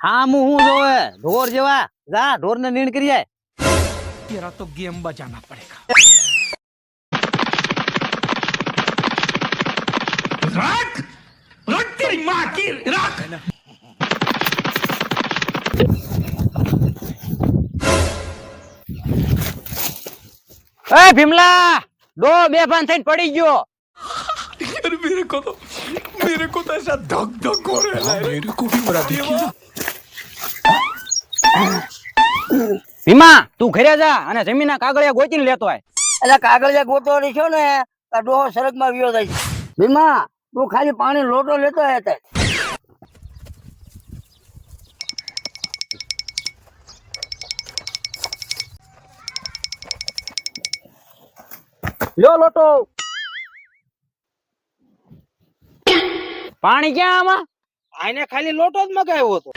હા મુ હું જોવે? ઢોર જેવા. જા ઢોર ને નીણ કરી જાય તેરા તો ગેમ બજાના પડેગા રાખ! રાખ તેરી માં કી રાખ! એ ભીમલા ડો બે પાન થઈને પડી ગયો. को तो मेरे को तो ऐसा धक धक हो रहा है मेरे को भी बड़ा देखिए ભીમા તું ઘરે જા અને જમીનના કાગળિયા ગોચીને લેતો આય એટલે કાગળિયા ગોતો છો ને આ ડોહો સડકમાં વિયો થાય છે ભીમા તું ખાલી પાણી લોટો લેતો આવ્યા હતા લ્યો લોટો પાણી ક્યાં આમાં? આને ખાલી લોટો જ મગાવ્યો હતો.